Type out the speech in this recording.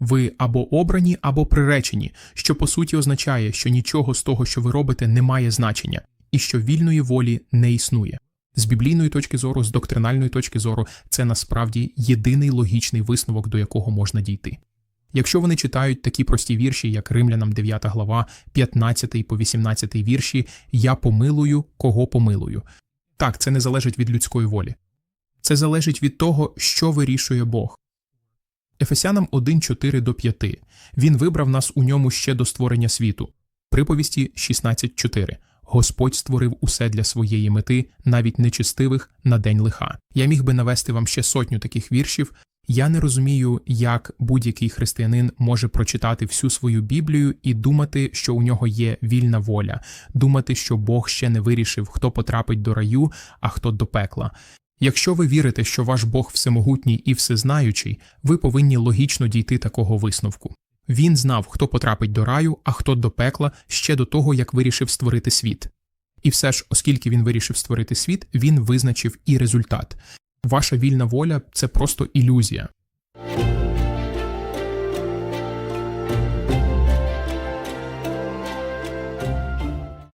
Ви або обрані, або приречені, що по суті означає, що нічого з того, що ви робите, не має значення, і що вільної волі не існує. З біблійної точки зору, з доктринальної точки зору, це насправді єдиний логічний висновок, до якого можна дійти. Якщо вони читають такі прості вірші, як Римлянам 9 глава, 15 по 18 вірші Я помилую, кого помилую. Так, це не залежить від людської волі. Це залежить від того, що вирішує Бог. Ефесянам 1.4 до 5. Він вибрав нас у ньому ще до створення світу. Приповісті 16.4. Господь створив усе для своєї мети, навіть нечистивих на день лиха. Я міг би навести вам ще сотню таких віршів. Я не розумію, як будь-який християнин може прочитати всю свою Біблію і думати, що у нього є вільна воля, думати, що Бог ще не вирішив, хто потрапить до раю, а хто до пекла. Якщо ви вірите, що ваш Бог всемогутній і всезнаючий, ви повинні логічно дійти такого висновку. Він знав, хто потрапить до раю, а хто до пекла ще до того, як вирішив створити світ. І все ж, оскільки він вирішив створити світ, він визначив і результат. Ваша вільна воля це просто ілюзія.